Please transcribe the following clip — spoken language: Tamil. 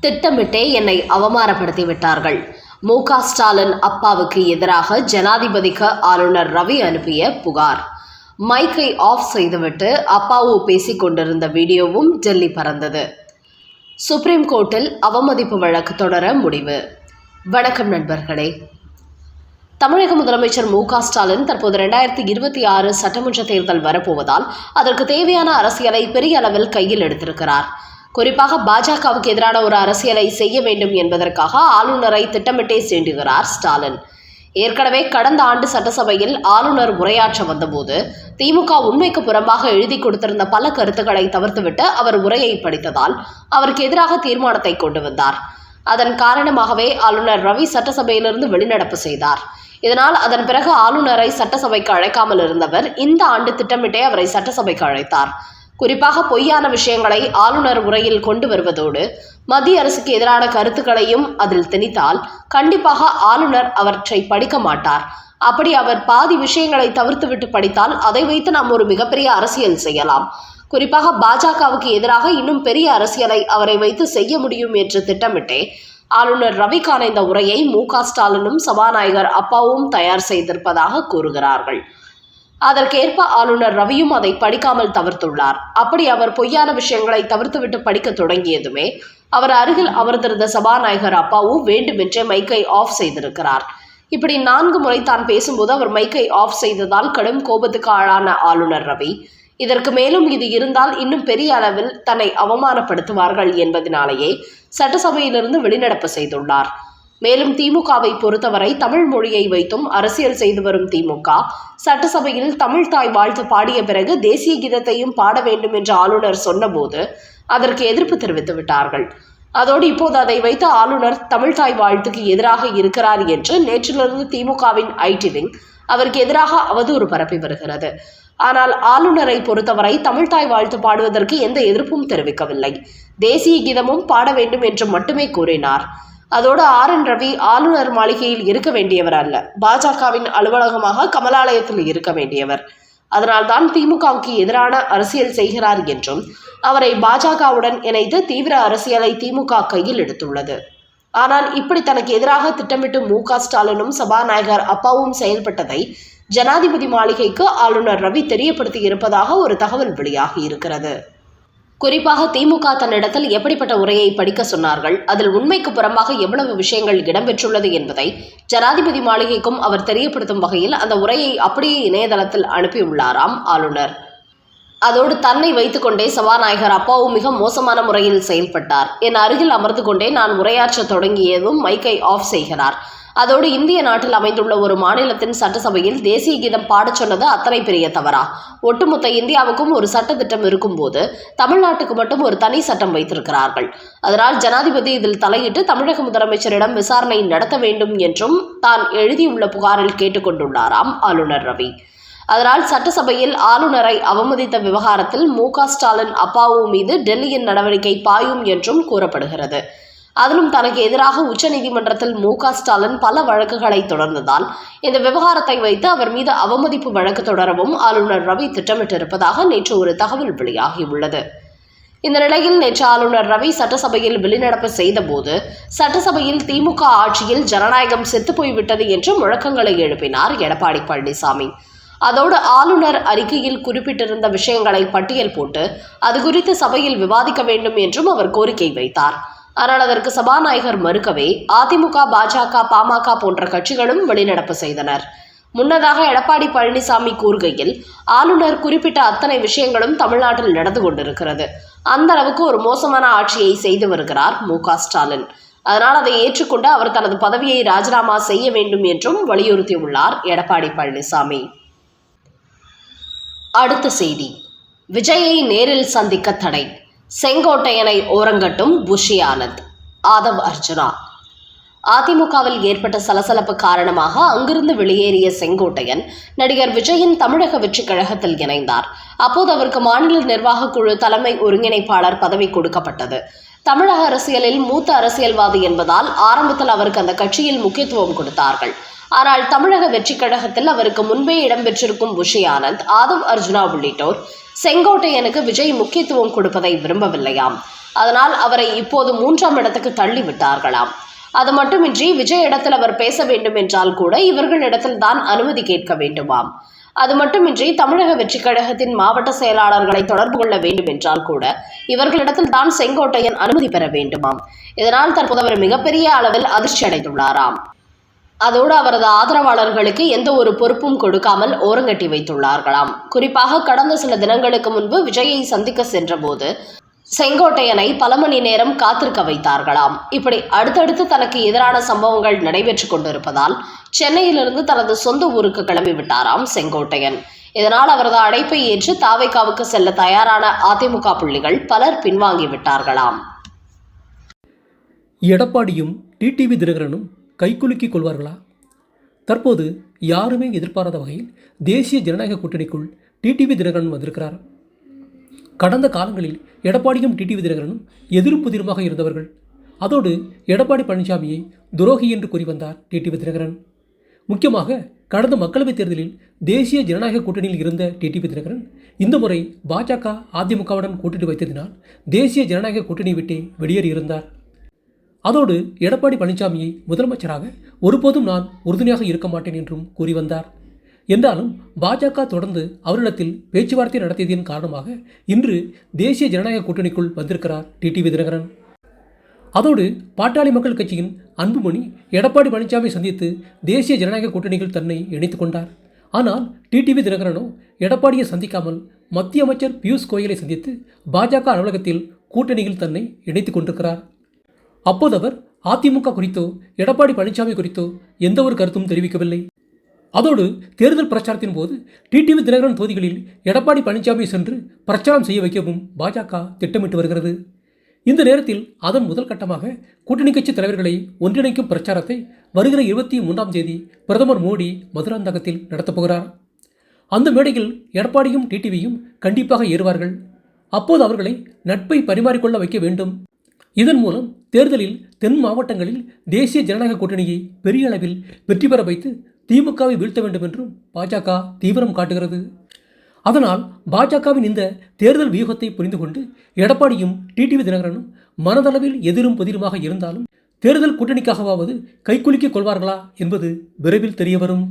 திட்டமிட்டே என்னை அவமானப்படுத்தி விட்டார்கள் மு. க. ஸ்டாலின் அப்பாவுக்கு எதிராக ஜனாதிபதிக்கு ஆளுநர் ரவி அனுப்பிய புகார். மைக்கை ஆஃப் செய்துவிட்டு அப்பாவு பேசிக் கொண்டிருந்த வீடியோவும் டெல்லி பறந்தது. சுப்ரீம் கோர்ட்டில் அவமதிப்பு வழக்கு தொடர முடிவு. வணக்கம் நண்பர்களே. தமிழக முதலமைச்சர் மு. க. ஸ்டாலின் தற்போது ரெண்டாயிரத்தி இருபத்தி ஆறு சட்டமன்ற தேர்தல் வரப்போவதால் அதற்கு தேவையான அரசியலை பெரிய அளவில் கையில் எடுத்திருக்கிறார். குறிப்பாக பாஜகவுக்கு எதிரான ஒரு அரசியலை செய்ய வேண்டும் என்பதற்காக ஆளுநரை திட்டமிட்டே சீண்டுகிறார் ஸ்டாலின். ஏற்கனவே கடந்த ஆண்டு சட்டசபையில் ஆளுநர் உரையாற்ற வந்தபோது திமுக உண்மைக்கு புறம்பாக எழுதி கொடுத்திருந்த பல கருத்துக்களை தவிர்த்துவிட்டு அவர் உரையை படித்ததால் அவருக்கு எதிராக தீர்மானத்தை கொண்டு வந்தார். அதன் காரணமாகவே ஆளுநர் ரவி சட்டசபையிலிருந்து வெளிநடப்பு செய்தார். இதனால் அதன் பிறகு ஆளுநரை சட்டசபைக்கு அழைக்காமல் இருந்தவர் இந்த ஆண்டு திட்டமிட்டே அவரை சட்டசபைக்கு அழைத்தார். குறிப்பாக பொய்யான விஷயங்களை ஆளுநர் உரையில் கொண்டு வருவதோடு மத்திய அரசுக்கு எதிரான கருத்துக்களையும் அதில் திணித்தால் கண்டிப்பாக ஆளுநர் அவற்றை படிக்க மாட்டார். அப்படி அவர் பாதி விஷயங்களை தவிர்த்துவிட்டு படித்தால் அதை வைத்து நாம் ஒரு மிகப்பெரிய அரசியல் செய்யலாம். குறிப்பாக பாஜகவுக்கு எதிராக இன்னும் பெரிய அரசியலை அவரை வைத்து செய்ய முடியும் என்று திட்டமிட்டே ஆளுநர் ரவிக்கான இந்த உரையை மு க ஸ்டாலினும் சபாநாயகர் அப்பாவும் தயார் செய்திருப்பதாக கூறுகிறார்கள். அதற்கேற்ப ஆளுநர் ரவியும் அதை படிக்காமல் தவிர்த்துள்ளார். அப்படி அவர் பொய்யான விஷயங்களை தவிர்த்துவிட்டு படிக்க தொடங்கியதுமே அவர் அருகில் அமர்ந்திருந்த சபாநாயகர் அப்பாவு வேண்டுமென்றே மைக்கை ஆஃப் செய்திருக்கிறார். இப்படி நான்கு முறை தான் பேசும்போது அவர் மைக்கை ஆஃப் செய்ததால் கடும் கோபத்துக்கு ஆளான ஆளுநர் ரவி. இதற்கு மேலும் இது இருந்தால் இன்னும் பெரிய அளவில் தன்னை அவமானப்படுத்துவார்கள் என்பதனாலேயே சட்டசபையிலிருந்து வெளிநடப்பு செய்துள்ளார். மேலும் திமுகவை பொறுத்தவரை தமிழ் மொழியை வைத்தும் அரசியல் செய்து வரும் திமுக சட்டசபையில் தமிழ் தாய் வாழ்த்து பாடிய பிறகு தேசிய கீதத்தையும் பாட வேண்டும் என்று ஆளுநர் சொன்னபோது அதற்கு எதிர்ப்பு தெரிவித்து விட்டார்கள். அதோடு இப்போது அதை வைத்து ஆளுநர் தமிழ்தாய் வாழ்த்துக்கு எதிராக இருக்கிறார் என்று நேற்றிலிருந்து திமுகவின் ஐடி விங் அவருக்கு எதிராக அவதூறு பரப்பி வருகிறது. ஆனால் ஆளுநரை பொறுத்தவரை தமிழ்தாய் வாழ்த்து பாடுவதற்கு எந்த எதிர்ப்பும் தெரிவிக்கவில்லை. தேசிய கீதமும் பாட வேண்டும் என்று மட்டுமே கூறினார். அதோடு ஆர் என் ரவி ஆளுநர் மாளிகையில் இருக்க வேண்டியவர் அல்ல. பாஜகவின் அலுவலகமாக கமலாலயத்தில் இருக்க வேண்டியவர். அதனால்தான் திமுகவுக்கு எதிரான அரசியல் செய்கிறார் என்றும் அவரை பாஜகவுடன் இணைத்து தீவிர அரசியலை திமுக கையில் எடுத்துள்ளது. ஆனால் இப்படி தனக்கு எதிராக திட்டமிட்டு மு க ஸ்டாலினும் சபாநாயகர் அப்பாவும் செயல்பட்டதை ஜனாதிபதி மாளிகைக்கு ஆளுநர் ரவி தெரியப்படுத்தி இருப்பதாக ஒரு தகவல் வெளியாகி இருக்கிறது. குறிப்பாக திமுக தன்னிடத்தில் எப்படிப்பட்ட உரையை படிக்க சொன்னார்கள்? அதில் உண்மைக்கு புறம்பாக எவ்வளவு விஷயங்கள் இடம்பெற்றுள்ளது என்பதை ஜனாதிபதி மாளிகைக்கும் அவர் தெரியப்படுத்தும் வகையில் அந்த உரையை அப்படியே இணையதளத்தில் அனுப்பியுள்ளாராம் ஆளுநர். அதோடு தன்னை வைத்துக்கொண்டே சபாநாயகர் அப்பாவும் மிக மோசமான முறையில் செயல்பட்டார். என் அருகில் அமர்ந்து கொண்டே நான் உரையாற்ற தொடங்கியதும் மைக்கை ஆஃப் செய்கிறார். அதோடு இந்திய நாட்டில் அமைந்துள்ள ஒரு மாநிலத்தின் சட்டசபையில் தேசிய கீதம் பாடச் சொன்னது அத்தனை பெரிய தவறா? ஒட்டுமொத்த இந்தியாவுக்கும் ஒரு சட்ட திட்டம் இருக்கும்போது தமிழ்நாட்டுக்கு மட்டும் ஒரு தனி சட்டம் வைத்திருக்கிறார்கள். அதனால் ஜனாதிபதி இதில் தலையிட்டு தமிழக முதலமைச்சரிடம் விசாரணை நடத்த வேண்டும் என்றும் தான் எழுதியுள்ள புகாரில் கேட்டுக்கொண்டுள்ளாராம் ஆளுநர் ரவி. அதனால் சட்டசபையில் ஆளுநரை அவமதித்த விவகாரத்தில் மு க ஸ்டாலின் அப்பாவு மீது டெல்லியின் நடவடிக்கை பாயும் என்றும் கூறப்படுகிறது. அதிலும் தனக்கு எதிராக உச்சநீதிமன்றத்தில் மு க ஸ்டாலின் பல வழக்குகளை தொடர்ந்ததால் இந்த விவகாரத்தை வைத்து அவர் மீது அவமதிப்பு வழக்கு தொடரவும் ஆளுநர் ரவி திட்டமிட்டிருப்பதாக நேற்று ஒரு தகவல் வெளியாகியுள்ளது. இந்த நிலையில் நேற்று ஆளுநர் ரவி சட்டசபையில் வெளிநடப்பு செய்தபோது சட்டசபையில் திமுக ஆட்சியில் ஜனநாயகம் செத்துப்போய்விட்டது என்று முழக்கங்களை எழுப்பினார் எடப்பாடி பழனிசாமி. அதோடு ஆளுநர் அறிக்கையில் குறிப்பிட்டிருந்த விஷயங்களை பட்டியல் போட்டு அது குறித்து சபையில் விவாதிக்க வேண்டும் என்றும் அவர் கோரிக்கை வைத்தார். ஆனால் அதற்கு சபாநாயகர் மறுக்கவே அதிமுக பாஜக பாமக போன்ற கட்சிகளும் வெளிநடப்பு செய்தனர். முன்னதாக எடப்பாடி பழனிசாமி கூறுகையில் ஆளுநர் குறிப்பிட்ட அத்தனை விஷயங்களும் தமிழ்நாட்டில் நடந்து கொண்டிருக்கிறது. அந்த அளவுக்கு ஒரு மோசமான ஆட்சியை செய்து வருகிறார் மு ஸ்டாலின். அதனால் அதை ஏற்றுக்கொண்டு அவர் தனது பதவியை ராஜினாமா செய்ய வேண்டும் என்றும் வலியுறுத்தியுள்ளார் எடப்பாடி பழனிசாமி. அடுத்த செய்தி. விஜயை நேரில் சந்திக்க தடை. செங்கோட்டையனை ஓரங்கட்டும் புஷி ஆனந்த் ஆதவ் அர்ஜுனா. அதிமுகவில் ஏற்பட்ட சலசலப்பு காரணமாக அங்கிருந்து வெளியேறிய செங்கோட்டையன் நடிகர் விஜயின் தமிழக வெற்றி கழகத்தில் இணைந்தார். அப்போது அவருக்கு மாநில நிர்வாகக் குழு தலைமை ஒருங்கிணைப்பாளர் பதவி கொடுக்கப்பட்டது. தமிழக அரசியலில் மூத்த அரசியல்வாதி என்பதால் ஆரம்பத்தில் அவருக்கு அந்த கட்சியில் முக்கியத்துவம் கொடுத்தார்கள். ஆனால் தமிழக வெற்றிக் கழகத்தில் அவருக்கு முன்பே இடம்பெற்றிருக்கும் புஷி ஆனந்த் ஆதவ் அர்ஜுனா உள்ளிட்டோர் செங்கோட்டையனுக்கு விஜய் முக்கியத்துவம் கொடுப்பதை விரும்பவில்லையாம். அதனால் அவரை இப்போது மூன்றாம் இடத்துக்கு தள்ளிவிட்டார்களாம். அது மட்டுமின்றி விஜய் இடத்தில் அவர் பேச வேண்டும் என்றால் கூட இவர்களிடத்தில் தான் அனுமதி கேட்க வேண்டுமாம். அது மட்டுமின்றி தமிழக வெற்றிக் கழகத்தின் மாவட்ட செயலாளர்களை தொடர்பு கொள்ள வேண்டும் என்றால் கூட இவர்களிடத்தில் தான் செங்கோட்டையன் அனுமதி பெற வேண்டுமாம். இதனால் தற்போது அவர் மிகப்பெரிய அளவில் அதிர்ச்சி அடைந்துள்ளாராம் அதோடு அவரது ஆதரவாளர்களுக்கு எந்த ஒரு பொறுப்பும் கொடுக்காமல் ஓரங்கட்டி வைத்துள்ளார்களாம். குறிப்பாக கடந்த சில தினங்களுக்கு முன்பு விஜயை சந்திக்க சென்றபோது செங்கோட்டையனை பல மணி நேரம் காத்திருக்க வைத்தார்களாம். இப்படி அடுத்தடுத்து தனக்கு எதிரான சம்பவங்கள் நடைபெற்றுக் கொண்டிருப்பதால் சென்னையிலிருந்து தனது சொந்த ஊருக்கு கிளம்பி விட்டாராம் செங்கோட்டையன். இதனால் அவரது அழைப்பை ஏற்று தாவைக்காவுக்கு செல்ல தயாரான அதிமுக புள்ளிகள் பலர் பின்வாங்கி விட்டார்களாம். எடப்பாடியும் டிடிவி தினகரனும் கைக்குலுக்கிக் கொள்வார்களா தற்போது யாருமே எதிர்பாராத வகையில் தேசிய ஜனநாயக கூட்டணிக்குள் டிடிவி தினகரன் வந்திருக்கிறார். கடந்த காலங்களில் எடப்பாடியும் டிடிவி தினகரனும் எதிர்ப்புதிருமாக இருந்தவர்கள். அதோடு எடப்பாடி பழனிசாமியை துரோகி என்று கூறி வந்தார் டிடிவி தினகரன். முக்கியமாக கடந்த மக்களவைத் தேர்தலில் தேசிய ஜனநாயக கூட்டணியில் இருந்த டிடிவி தினகரன் இந்த முறை பாஜக அதிமுகவுடன் கூட்டணி வைத்ததினால் தேசிய ஜனநாயக கூட்டணி விட்டே வெளியேறியிருந்தார். அதோடு எடப்பாடி பழனிசாமியை முதலமைச்சராக ஒருபோதும் நான் உறுதுணையாக இருக்க மாட்டேன் என்றும் கூறி வந்தார். என்றாலும் பாஜக தொடர்ந்து அவரிடத்தில் பேச்சுவார்த்தை நடத்தியதன் காரணமாக இன்று தேசிய ஜனநாயக கூட்டணிக்குள் வந்திருக்கிறார் டிடிவி தினகரன் அதோடு பாட்டாளி மக்கள் கட்சியின் அன்புமணி எடப்பாடி பழனிசாமி சந்தித்து தேசிய ஜனநாயக கூட்டணியில் தன்னை இணைத்துக் கொண்டார். ஆனால் டிடிவி தினகரனோ எடப்பாடியை சந்திக்காமல் மத்திய அமைச்சர் பியூஷ் கோயலை சந்தித்து பாஜக அலுவலகத்தில் கூட்டணியில் தன்னை இணைத்துக் கொண்டிருக்கிறார். அப்போது அவர் அதிமுக குறித்தோ எடப்பாடி பழனிசாமி குறித்தோ எந்த ஒரு கருத்தும் தெரிவிக்கவில்லை. அதோடு தேர்தல் பிரச்சாரத்தின் போது டிடிவி தினகரன் தொகுதிகளில் எடப்பாடி பழனிசாமி சென்று பிரச்சாரம் செய்ய வைக்கவும் பாஜக திட்டமிட்டு வருகிறது. இந்த நேரத்தில் அதன் முதல் கட்டமாக கூட்டணி கட்சி தலைவர்களை ஒன்றிணைக்கும் பிரச்சாரத்தை வருகிற இருபத்தி மூன்றாம் தேதி பிரதமர் மோடி மதுராந்தகத்தில் நடத்தப்போகிறார் அந்த மேடையில் எடப்பாடியும் டிடிவியும் கண்டிப்பாக ஏறுவார்கள். அப்போது அவர்களை நட்பை பரிமாறிக்கொள்ள வைக்க வேண்டும். இதன் மூலம் தேர்தலில் தென் மாவட்டங்களில் தேசிய ஜனநாயக கூட்டணியை பெரிய அளவில் வெற்றி பெற வைத்து திமுகவை வீழ்த்த வேண்டும் என்றும் பாஜக தீவிரம் காட்டுகிறது. அதனால் பாஜகவின் இந்த தேர்தல் வியூகத்தை புரிந்து கொண்டு எடப்பாடியும் டிடிவி தினகரனும் மனதளவில் எதிரும் புதிருமாக இருந்தாலும் தேர்தல் கூட்டணிக்காகவாவது கைக்குலுக்கிக் கொள்வார்களா என்பது விரைவில் தெரியவரும்